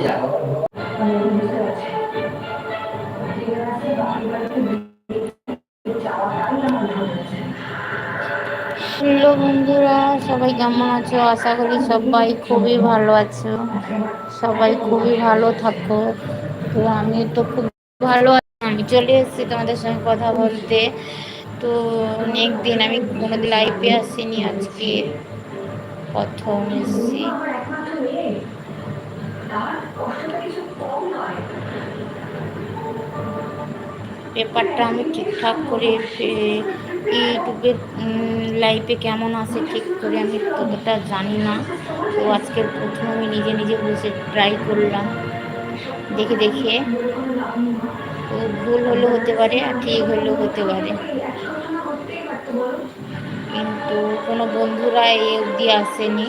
Hello বন্ধুরা, সবাই কেমন আছো? আশা করি সবাই খুবই ভালো আছো। সবাই খুবই ভালো থাকো। তো আমি তো খুব ভালো আমি চলে এসেছি তোমাদের সঙ্গে কথা বলতে। তো অনেক দিন আমি কোনোদিন লাইফে আসিনি। আজকে প্রথম এসেছি। পেপারটা আমি ঠিকঠাক করে ইউটিউবের লাইফে কেমন আসে ঠিক করে আমি ততটা জানি না। তো আজকে প্রথম আমি নিজে নিজে বসে ট্রাই করলাম। দেখে দেখে তো ভুল হলেও হতে পারে আর ঠিক হলেও হতে পারে। কিন্তু কোনো বন্ধুরা এ অবধি আসেনি।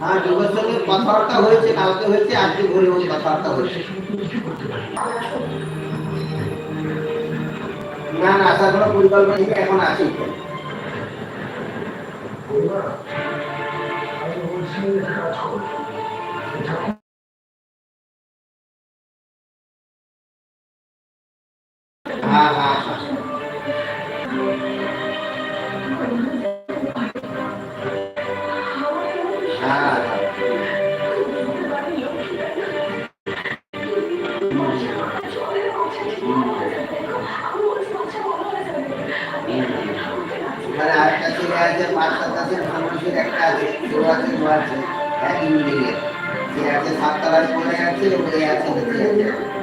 হ্যাঁ যোগের সঙ্গে কথাবার্তা হয়েছে, কালকে হয়েছে, আজকে ভোরে ওই কথাবার্তা হয়েছে। না না আসার কোনো পরিকল্পনা এখন আছে। হ্যাঁ হ্যাঁ মানে আরেকটা ছেলে আছে পাঁচ সাত আছে ফার্মাসির একটা আছে কেউ আছে কেউ আছে একই বিল্ডিংয়ে যে আছে সাততলায় পড়ে আছে ওই আছে